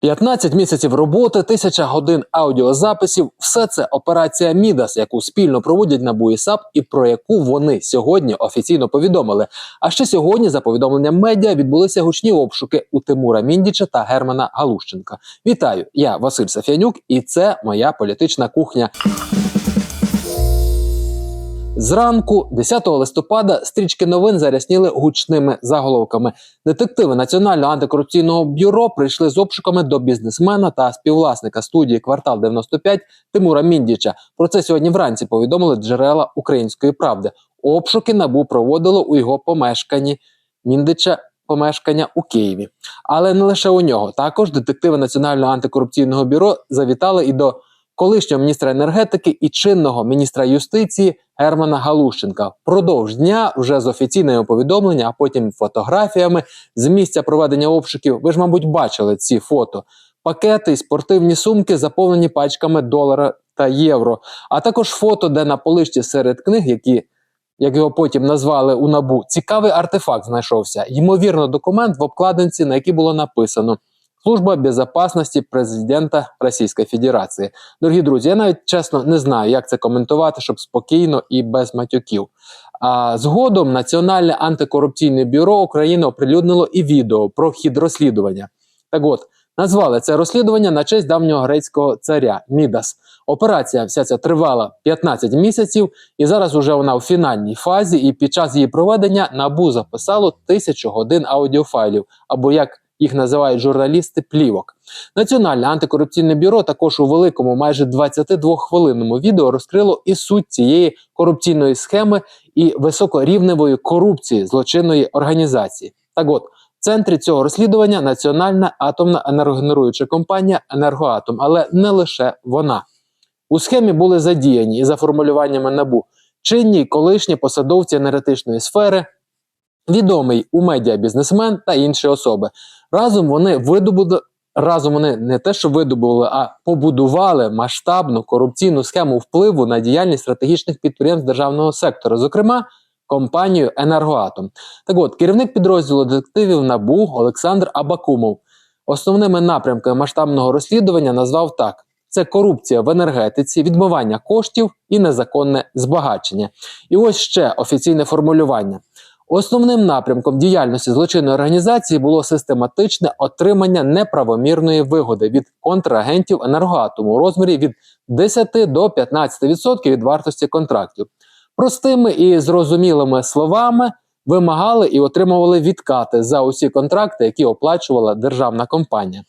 15 місяців роботи, тисяча годин аудіозаписів все це операція Мідас, яку спільно проводять НАБУ і і про яку вони сьогодні офіційно повідомили. А ще сьогодні, за повідомленням медіа, відбулися гучні обшуки у Тимура Міндіча та Германа Галущенка. Вітаю! Я Василь Сафянюк, і це моя політична кухня. Зранку, 10 листопада, стрічки новин зарясніли гучними заголовками. Детективи Національного антикорупційного бюро прийшли з обшуками до бізнесмена та співвласника студії Квартал 95 Тимура Міндіча. Про це сьогодні вранці повідомили джерела Української правди. Обшуки набу проводило у його помешканні Міндича. Помешкання у Києві, але не лише у нього. Також детективи Національного антикорупційного бюро завітали і до колишнього міністра енергетики і чинного міністра юстиції Германа Галущенка. Впродовж дня вже з офіційними повідомленнями, а потім фотографіями з місця проведення обшуків. Ви ж, мабуть, бачили ці фото. Пакети і спортивні сумки заповнені пачками долара та євро, а також фото, де на полишці серед книг, які як його потім назвали у набу, цікавий артефакт знайшовся. Ймовірно, документ в обкладинці, на який було написано Служба безопасності президента Російської Федерації. Дорогі друзі, я навіть чесно не знаю, як це коментувати, щоб спокійно і без матюків. А згодом Національне антикорупційне бюро України оприлюднило і відео про хід розслідування. Так от назвали це розслідування на честь давнього грецького царя Мідас. Операція вся ця тривала 15 місяців, і зараз уже вона у фінальній фазі. І під час її проведення набу записало тисячу годин аудіофайлів, або як їх називають журналісти плівок. Національне антикорупційне бюро також у великому, майже 22-хвилинному відео розкрило і суть цієї корупційної схеми і високорівневої корупції злочинної організації. Так от. В центрі цього розслідування Національна атомна енергогенеруюча компанія Енергоатом, але не лише вона. У схемі були задіяні і за формулюваннями набу чинні колишні посадовці енергетичної сфери, відомий у медіа бізнесмен та інші особи. Разом вони видобули. Разом вони не те, що видобули, а побудували масштабну корупційну схему впливу на діяльність стратегічних підприємств державного сектору, зокрема компанію Енергоатом. Так от керівник підрозділу детективів НАБУ Олександр Абакумов основними напрямками масштабного розслідування назвав так: це корупція в енергетиці, відмивання коштів і незаконне збагачення. І ось ще офіційне формулювання. Основним напрямком діяльності злочинної організації було систематичне отримання неправомірної вигоди від контрагентів енергоатому у розмірі від 10 до 15% від вартості контрактів. Простими і зрозумілими словами вимагали і отримували відкати за усі контракти, які оплачувала державна компанія.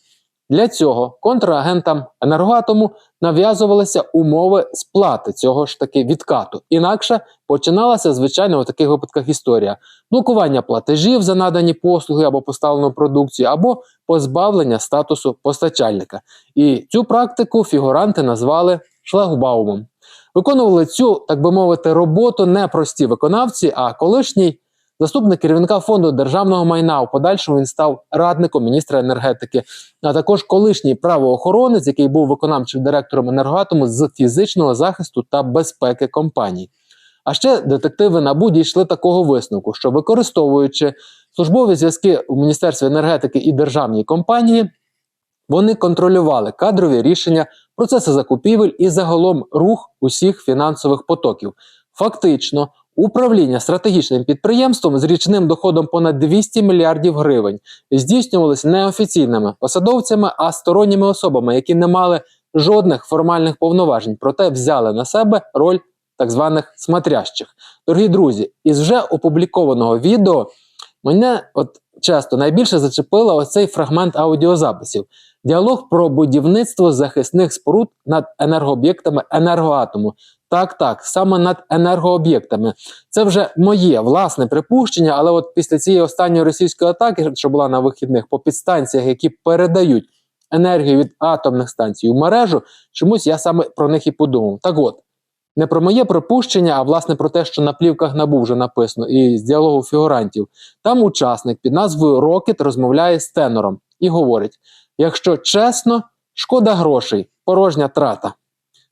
Для цього контрагентам енергоатому нав'язувалися умови сплати цього ж таки відкату. Інакше починалася звичайно у таких випадках історія: блокування платежів за надані послуги або поставлену продукцію, або позбавлення статусу постачальника. І цю практику фігуранти назвали шлагбаумом. Виконували цю, так би мовити, роботу не прості виконавці, а колишній заступник керівника фонду державного майна. У подальшому він став радником міністра енергетики, а також колишній правоохоронець, який був виконавчим директором енергоатому з фізичного захисту та безпеки компаній. А ще детективи НАБУ дійшли такого висновку, що використовуючи службові зв'язки у Міністерстві енергетики і державній компанії, вони контролювали кадрові рішення, процеси закупівель і загалом рух усіх фінансових потоків. Фактично, управління стратегічним підприємством з річним доходом понад 200 мільярдів гривень здійснювалися не офіційними посадовцями, а сторонніми особами, які не мали жодних формальних повноважень, проте взяли на себе роль так званих смотрящих. Дорогі друзі, із вже опублікованого відео мене от часто найбільше зачепило оцей фрагмент аудіозаписів. Діалог про будівництво захисних споруд над енергооб'єктами енергоатому. Так, так, саме над енергооб'єктами. Це вже моє власне припущення, але от після цієї останньої російської атаки, що була на вихідних по підстанціях, які передають енергію від атомних станцій у мережу, чомусь я саме про них і подумав. Так от, не про моє припущення, а власне про те, що на плівках набув вже написано, і з діалогу фігурантів. Там учасник під назвою Рокет розмовляє з тенором і говорить: якщо чесно, шкода грошей, порожня трата.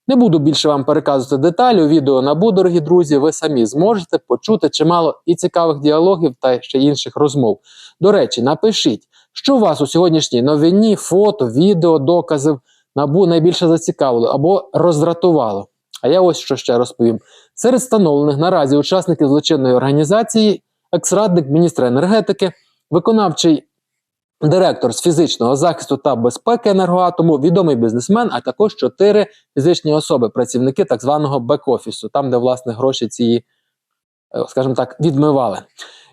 Не буду більше вам переказувати деталі у відео набу, дорогі друзі. Ви самі зможете почути чимало і цікавих діалогів та ще інших розмов. До речі, напишіть, Що вас у сьогоднішній новині, фото, відео, доказів набу найбільше зацікавило або роздратувало? А я ось що ще розповім. Серед встановлених наразі учасників злочинної організації, екс-радник міністра енергетики, виконавчий директор з фізичного захисту та безпеки енергоатому, відомий бізнесмен, а також чотири фізичні особи, працівники так званого бек-офісу, там, де власне гроші ці, е, скажімо так, відмивали.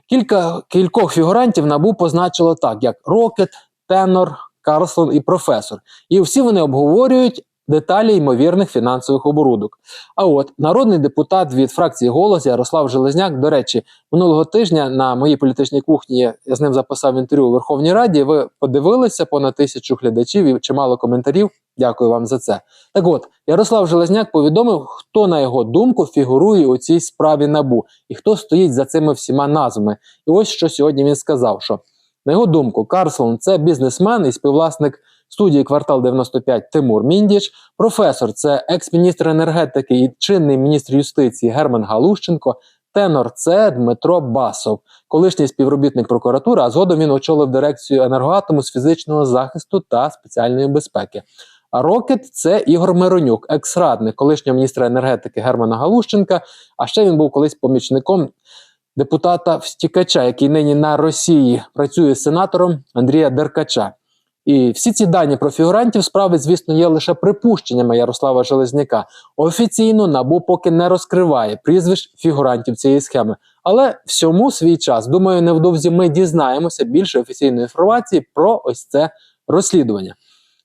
Кілька кількох фігурантів набу позначило так: як Рокет, Тенор, Карлсон і професор. І всі вони обговорюють деталі ймовірних фінансових оборудок. А от народний депутат від фракції голос Ярослав Железняк, до речі, минулого тижня на моїй політичній кухні я з ним записав інтерв'ю у Верховній Раді. Ви подивилися понад тисячу глядачів і чимало коментарів. Дякую вам за це. Так от Ярослав Железняк повідомив, хто на його думку фігурує у цій справі набу і хто стоїть за цими всіма назвами. І ось що сьогодні він сказав: що на його думку, Карсон це бізнесмен і співвласник студії Квартал 95 Тимур Міндіч, професор це екс-міністр енергетики і чинний міністр юстиції Герман Галущенко. Тенор це Дмитро Басов, колишній співробітник прокуратури, а згодом він очолив дирекцію енергоатому з фізичного захисту та спеціальної безпеки. А Рокет це Ігор Миронюк, екс-радник колишнього міністра енергетики Германа Галущенка. А ще він був колись помічником депутата втікача, який нині на Росії працює з сенатором Андрія Деркача. І всі ці дані про фігурантів справи, звісно, є лише припущеннями Ярослава Железняка. Офіційно набу поки не розкриває прізвищ фігурантів цієї схеми. Але всьому свій час. Думаю, невдовзі ми дізнаємося більше офіційної інформації про ось це розслідування.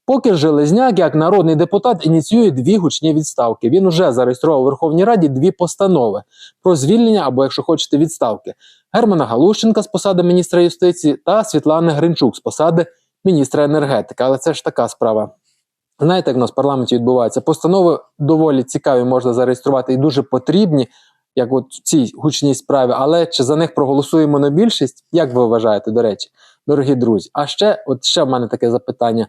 Поки Железняк, як народний депутат, ініціює дві гучні відставки. Він уже зареєстрував у Верховній Раді дві постанови про звільнення або, якщо хочете, відставки Германа Галущенка з посади міністра юстиції та Світлани Гринчук з посади міністра енергетики. Але це ж така справа. Знаєте, як в нас в парламенті відбувається? Постанови доволі цікаві можна зареєструвати і дуже потрібні, як от в цій гучній справі. Але чи за них проголосуємо на більшість? Як ви вважаєте, до речі, дорогі друзі? А ще, от ще в мене таке запитання: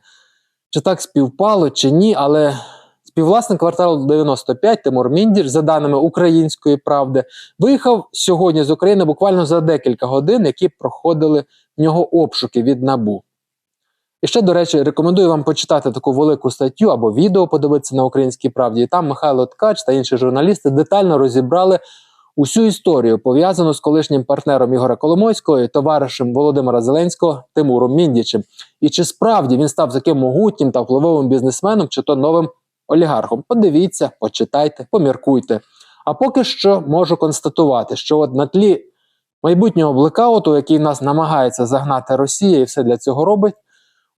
чи так співпало, чи ні, але. Співвласник кварталу 95 Тимур Міндіш, за даними Української правди, виїхав сьогодні з України буквально за декілька годин, які проходили в нього обшуки від набу. І ще, до речі, рекомендую вам почитати таку велику статтю або відео подивитися на українській правді. І там Михайло Ткач та інші журналісти детально розібрали усю історію, пов'язану з колишнім партнером Ігора Коломойського і товаришем Володимира Зеленського Тимуром Міндічем. І чи справді він став таким могутнім та впливовим бізнесменом, чи то новим олігархом? Подивіться, почитайте, поміркуйте. А поки що можу констатувати, що от на тлі майбутнього блекауту, який нас намагається загнати Росія, і все для цього робить.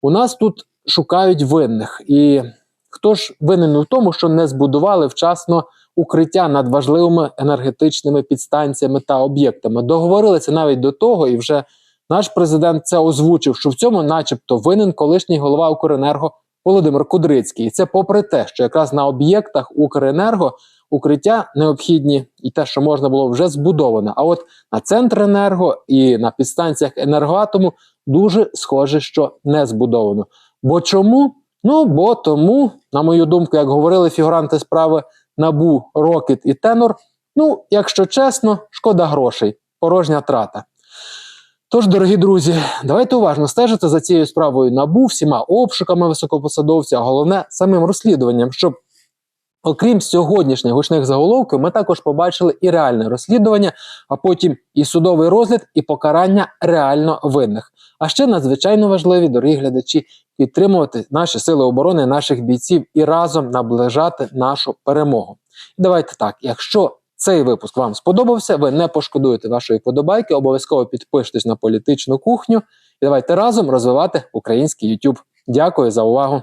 У нас тут шукають винних. І хто ж винен у тому, що не збудували вчасно укриття над важливими енергетичними підстанціями та об'єктами? Договорилися навіть до того, і вже наш президент це озвучив, що в цьому, начебто, винен колишній голова Укренерго Володимир Кудрицький. І це попри те, що якраз на об'єктах Укренерго укриття необхідні і те, що можна було вже збудовано. А от на Центренерго і на підстанціях енергоатому дуже схоже, що не збудовано. Бо чому? Ну бо тому, на мою думку, як говорили фігуранти справи Набу, Рокет і Тенор. Ну, якщо чесно, шкода грошей, порожня трата. Тож, дорогі друзі, давайте уважно стежити за цією справою набу, всіма обшуками високопосадовця, а головне самим розслідуванням, щоб Окрім сьогоднішніх гучних заголовків, ми також побачили і реальне розслідування, а потім і судовий розгляд, і покарання реально винних. А ще надзвичайно важливі, дорогі глядачі, підтримувати наші сили оборони, наших бійців і разом наближати нашу перемогу. І давайте так, якщо цей випуск вам сподобався, ви не пошкодуєте вашої подобайки, обов'язково підпишитесь на політичну кухню і давайте разом розвивати український YouTube. Дякую за увагу.